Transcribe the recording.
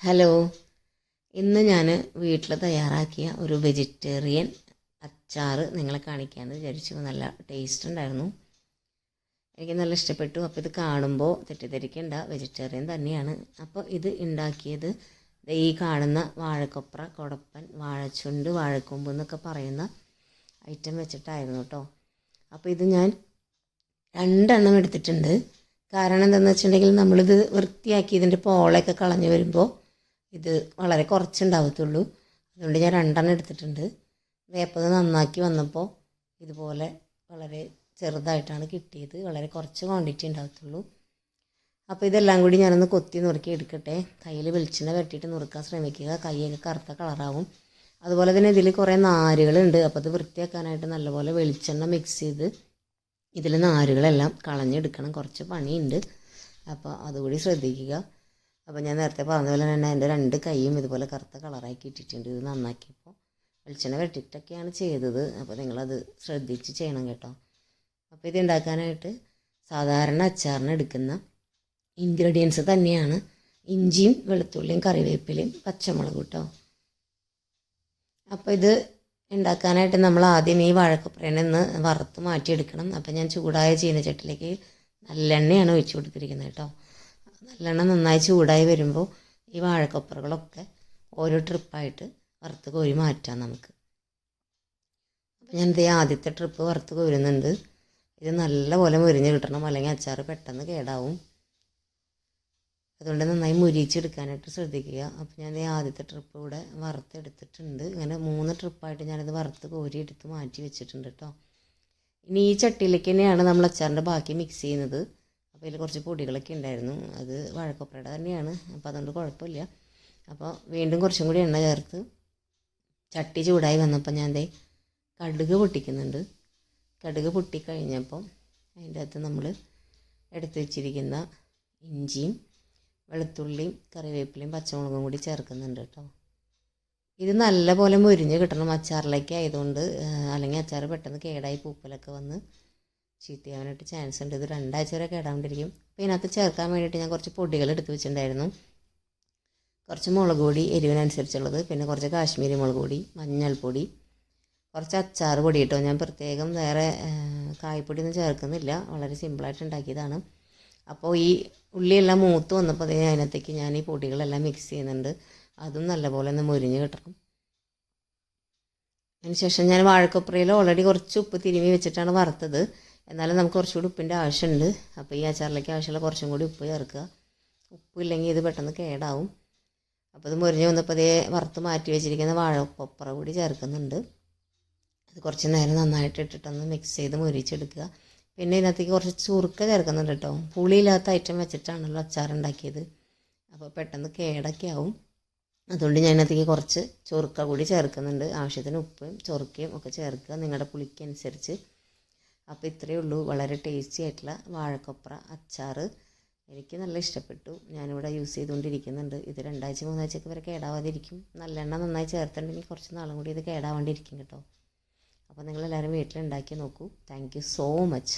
Hello. ഇന്ന് ഞാൻ വീട്ടിൽ തയ്യാറാക്കിയ ഒരു വെജിറ്റേറിയൻ അച്ചാർ നിങ്ങളെ കാണിക്കാമെന്ന് വിചാരിച്ചു. നല്ല ടേസ്റ്റ് ഉണ്ടായിരുന്നു. എനിക്ക് നല്ല ഇഷ്ടപ്പെട്ടു. അപ്പോൾ ഇത് കാണുമ്പോൾ തെറ്റിദ്ധരിക്കേണ്ട. വെജിറ്റേറിയൻ തന്നെയാണ്. അപ്പോൾ ഇത് ഉണ്ടാക്കിയത് ഈ കാണുന്ന വാഴക്കൊപ്ര കൊടപ്പൻ വാഴച്ചുണ്ട് വാഴക്കൊമ്പ് എന്നൊക്കെ പറയുന്ന ഐറ്റം വെച്ചിട്ടായിരുന്നു കേട്ടോ അപ്പോൾ ഇത് ഞാൻ രണ്ടെണ്ണം എടുത്തിട്ടുണ്ട്. കാരണം എന്താണെന്ന് വെച്ചിട്ടുണ്ടെങ്കിൽ നമ്മളിത് വൃത്തിയാക്കി ഇതിന്റെ പോളയൊക്കെ കളഞ്ഞു വരുമ്പോൾ ഇത് വളരെ കുറച്ചുണ്ടാവത്തുള്ളൂ. അതുകൊണ്ട് ഞാൻ രണ്ടെണ്ണം എടുത്തിട്ടുണ്ട്. വേപ്പത് നന്നാക്കി വന്നപ്പോൾ ഇതുപോലെ വളരെ ചെറുതായിട്ടാണ് കിട്ടിയത്. വളരെ കുറച്ച് ക്വാണ്ടിറ്റി ഉണ്ടാകത്തുള്ളൂ അപ്പോൾ ഇതെല്ലാം കൂടി ഞാനൊന്ന് കൊത്തി നുറുക്കി എടുക്കട്ടെ. കയ്യിൽ വെളിച്ചെണ്ണ കെട്ടിയിട്ട് നുറുക്കാൻ ശ്രമിക്കുക. കൈയൊക്കെ കറുത്ത കളറാവും. അതുപോലെ തന്നെ ഇതിൽ കുറേ നാരുകളുണ്ട്. അപ്പോൾ അത് വൃത്തിയാക്കാനായിട്ട് നല്ലപോലെ വെളിച്ചെണ്ണ മിക്സ് ചെയ്ത് ഇതിൽ നാരുകളെല്ലാം കളഞ്ഞെടുക്കണം. കുറച്ച് പണിയുണ്ട്. അപ്പോൾ അതുകൂടി ശ്രദ്ധിക്കുക. അപ്പോൾ ഞാൻ നേരത്തെ പറഞ്ഞ പോലെ തന്നെ എന്റെ രണ്ട് കൈയും ഇതുപോലെ കറുത്ത കളറാക്കി ഇട്ടിട്ടുണ്ട്. ഇത് നന്നാക്കിയപ്പോൾ വെളിച്ചെണ്ണ വെട്ടിട്ടൊക്കെയാണ് ചെയ്തത്. അപ്പോൾ നിങ്ങളത് ശ്രദ്ധിച്ച് ചെയ്യണം കേട്ടോ. അപ്പോൾ ഇത് ഉണ്ടാക്കാനായിട്ട് സാധാരണ അച്ചാറിന് എടുക്കുന്ന ഇൻഗ്രീഡിയൻസ് തന്നെയാണ്. ഇഞ്ചിയും വെളുത്തുള്ളിയും കറിവേപ്പിലയും പച്ചമുളകും കേട്ടോ അപ്പോൾ ഇത് ഉണ്ടാക്കാനായിട്ട് നമ്മൾ ആദ്യം ഈ വാഴക്കപ്പുറേനെ ഒന്ന് വറുത്ത് മാറ്റിയെടുക്കണം. അപ്പം ഞാൻ ചൂടായ ചീനച്ചട്ടിലേക്ക് നല്ലെണ്ണയാണ് ഒഴിച്ചു കൊടുത്തിരിക്കുന്നത് കേട്ടോ നല്ലെണ്ണ നന്നായി ചൂടായി വരുമ്പോൾ ഈ വാഴക്കൊപ്പറകളൊക്കെ ഓരോ ട്രിപ്പായിട്ട് വറുത്ത് കോരി മാറ്റാം നമുക്ക്. അപ്പം ഞാനിത് ആദ്യത്തെ ട്രിപ്പ് വറുത്ത് കോരുന്നുണ്ട്. ഇത് നല്ലപോലെ മുരിഞ്ഞ് കിട്ടണം അല്ലെങ്കിൽ അച്ചാർ പെട്ടെന്ന് കേടാവും. അതുകൊണ്ട് നന്നായി മുരിച്ചെടുക്കാനായിട്ട് ശ്രദ്ധിക്കുക. അപ്പോൾ ഞാൻ ഈ ആദ്യത്തെ ട്രിപ്പ് ഇവിടെ വറുത്തെടുത്തിട്ടുണ്ട്. ഇങ്ങനെ മൂന്ന് ട്രിപ്പായിട്ട് ഞാനിത് വറുത്ത് കോരി എടുത്ത് മാറ്റി വെച്ചിട്ടുണ്ട് കേട്ടോ ഇനി ഈ ചട്ടിയിലേക്ക് തന്നെയാണ് നമ്മൾ അച്ചാറിന്റെ ബാക്കി മിക്സ് ചെയ്യുന്നത്. അപ്പോൾ ഇതിൽ കുറച്ച് പൊടികളൊക്കെ ഉണ്ടായിരുന്നു അത് വാഴക്കൊപ്പരയുടെ തന്നെയാണ്. അപ്പോൾ അതുകൊണ്ട് കുഴപ്പമില്ല. അപ്പോൾ വീണ്ടും കുറച്ചും കൂടി എണ്ണ ചേർത്ത് ചട്ടി ചൂടായി വന്നപ്പോൾ ഞാൻ ദേ കടുക് പൊട്ടിക്കുന്നുണ്ട്. കടുക് പൊട്ടിക്കഴിഞ്ഞപ്പം അതിന്റെ അകത്ത് നമ്മൾ എടുത്തു വെച്ചിരിക്കുന്ന ഇഞ്ചിയും വെളുത്തുള്ളിയും കറിവേപ്പിലയും പച്ചമുളകും കൂടി ചേർക്കുന്നുണ്ട് കേട്ടോ. ഇത് നല്ല പോലെ മുരിഞ്ഞ് കിട്ടണം. അച്ചാറിലേക്ക് ആയതുകൊണ്ട് അല്ലെങ്കിൽ അച്ചാർ പെട്ടെന്ന് കേടായി പൂപ്പലൊക്കെ വന്ന് ചീത്തയാവാനായിട്ട് ചാൻസ് ഉണ്ട്. ഇത് രണ്ടാഴ്ച വരെ കേടാണ്ടിരിക്കും അപ്പോൾ ഇതിനകത്ത് ചേർക്കാൻ വേണ്ടിയിട്ട് ഞാൻ കുറച്ച് പൊടികൾ എടുത്ത് വെച്ചിട്ടുണ്ടായിരുന്നു. കുറച്ച് മുളക് പൊടി എരിവിനനുസരിച്ചുള്ളത്. പിന്നെ കുറച്ച് കാശ്മീരി മുളക് പൊടി മഞ്ഞൾപ്പൊടി. കുറച്ച് അച്ചാർ പൊടി കേട്ടോ. ഞാൻ പ്രത്യേകം വേറെ കായ്പൊടി ഒന്നും ചേർക്കുന്നില്ല. വളരെ സിമ്പിളായിട്ട് ഉണ്ടാക്കിയതാണ്. അപ്പോൾ ഈ ഉള്ളിയെല്ലാം മൂത്ത് വന്നപ്പോൾ അതേ അതിനകത്തേക്ക് ഞാൻ ഈ പൊടികളെല്ലാം മിക്സ് ചെയ്യുന്നുണ്ട്. അതും നല്ലപോലെ ഒന്ന് മുരിഞ്ഞ് കിട്ടണം. അതിനുശേഷം ഞാൻ വാഴക്കൊപ്പറയിൽ ഓൾറെഡി കുറച്ച് ഉപ്പ് തിരുമി വെച്ചിട്ടാണ് വറുത്തത്. എന്നാലും നമുക്ക് കുറച്ചുകൂടി ഉപ്പിന്റെ ആവശ്യമുണ്ട്. അപ്പോൾ ഈ അച്ചാറിലേക്ക് ആവശ്യമുള്ള കുറച്ചും കൂടി ഉപ്പ് ചേർക്കുക. ഉപ്പില്ലെങ്കിൽ ഇത് പെട്ടെന്ന് കേടാവും. അപ്പോൾ ഇത് മുരിഞ്ഞ് വന്നപ്പോൾ അതേ വറുത്ത് മാറ്റി വെച്ചിരിക്കുന്ന വാഴക്കൊപ്പറ കൂടി ചേർക്കുന്നുണ്ട്. അത് കുറച്ച് നേരം നന്നായിട്ട് ഇട്ടിട്ടൊന്ന് മിക്സ് ചെയ്ത് മുരിച്ചെടുക്കുക. പിന്നെ ഇതിനകത്തേക്ക് കുറച്ച് ചുറുക്ക ചേർക്കുന്നുണ്ട് കേട്ടോ. പുളിയില്ലാത്ത ഐറ്റം വെച്ചിട്ടാണല്ലോ അച്ചാർ ഉണ്ടാക്കിയത്. അപ്പോൾ പെട്ടെന്ന് കേടൊക്കെ ആവും. അതുകൊണ്ട് ഞാൻ ഇതിനകത്തേക്ക് കുറച്ച് ചൊറുക്ക കൂടി ചേർക്കുന്നുണ്ട്. ആവശ്യത്തിന് ഉപ്പും ചൊറുക്കയും ഒക്കെ ചേർക്കുക. നിങ്ങളുടെ പുളിക്ക് അനുസരിച്ച് അപ്പോൾ ഇത്രയേ ഉള്ളൂ. വളരെ ടേസ്റ്റി ആയിട്ടുള്ള വാഴക്കൊപ്ര അച്ചാർ എനിക്ക് നല്ല ഇഷ്ടപ്പെട്ടു. ഞാനിവിടെ യൂസ് ചെയ്തുകൊണ്ടിരിക്കുന്നുണ്ട്. ഇത് രണ്ടാഴ്ച മൂന്നാഴ്ചയൊക്കെ വരെ കേടാവാതിരിക്കും. നല്ലെണ്ണ നന്നായി ചേർത്തിട്ടുണ്ടെങ്കിൽ കുറച്ച് നാളും കൂടി ഇത് കേടാവാണ്ടിരിക്കും കേട്ടോ. അപ്പോൾ നിങ്ങളെല്ലാവരും വീട്ടിലുണ്ടാക്കി നോക്കൂ. Thank you so much